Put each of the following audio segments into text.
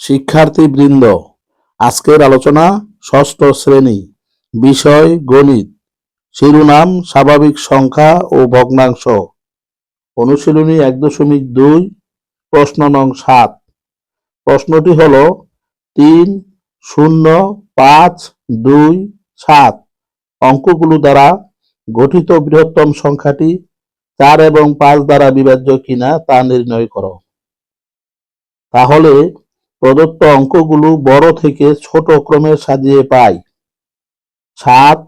শিক্ষার্থীবৃন্দ, আজকের আলোচনা ষষ্ঠ শ্রেণি, বিষয় গণিত। শিরোনাম, স্বাভাবিক সংখ্যা ও ভগ্নাংশ। অনুশীলনী এক দশমিক দুই, প্রশ্ন নং সাত। প্রশ্নটি হল তিন, শূন্য, পাঁচ, দুই, সাত। অঙ্কগুলো দ্বারা গঠিত বৃহত্তম সংখ্যাটি চার এবং পাঁচ দ্বারা বিভাজ্য কিনা তা নির্ণয় করো। তাহলে প্রদত্ত অঙ্কগুলো বড় থেকে ছোট ক্রমে সাজিয়ে পাই। সাত,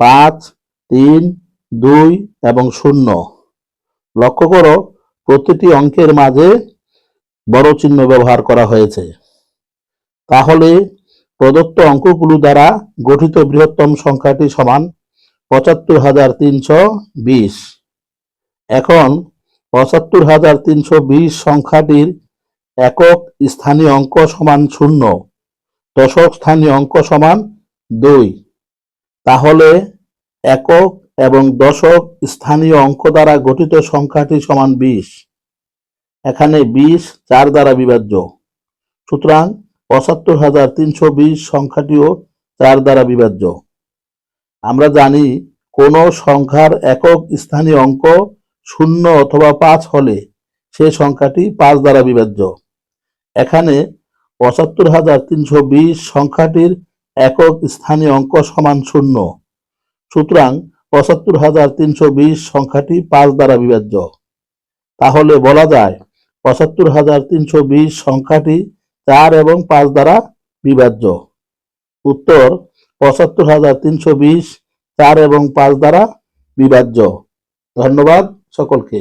পাঁচ, তিন, দুই এবং শূন্য। লক্ষ্য করো, প্রতিটি অঙ্কের মাঝে বড় চিহ্ন ব্যবহার করা হয়েছে। তাহলে প্রদত্ত অঙ্কগুলো দ্বারা গঠিত বৃহত্তম সংখ্যাটি সমান পঁচাত্তর হাজার তিনশো বিশ। এখন পঁচাত্তর হাজার তিনশো বিশ সংখ্যাটির একক স্থানীয় অঙ্ক সমান শূন্য, দশক স্থানীয় অঙ্ক সমান দুই। তাহলে একক এবং দশক স্থানীয় অঙ্ক দ্বারা গঠিত সংখ্যাটি সমান বিশ। এখানে বিশ চার দ্বারা বিভাজ্য। সুতরাং পঁচাত্তর হাজার তিনশো বিশ সংখ্যাটিও চার দ্বারা বিভাজ্য। আমরা জানি কোন সংখ্যার একক স্থানীয় অঙ্ক শূন্য অথবা পাঁচ হলে সে সংখ্যাটি পাঁচ দ্বারা বিভাজ্য এখানে পঁচাত্তর হাজার তিনশো বিশ সংখ্যাটির একক স্থানীয় অঙ্ক সমান শূন্য। সুতরাং পঁচাত্তর হাজার তিনশো বিশ সংখ্যাটি পাঁচ দ্বারা বিভাজ্য তাহলে বলা যায় পঁচাত্তর হাজার তিনশো বিশ সংখ্যাটি চার এবং পাঁচ দ্বারা বিভাজ্য উত্তর, পঁচাত্তর হাজার তিনশো বিশ চার এবং পাঁচ দ্বারা বিভাজ্য ধন্যবাদ সকলকে।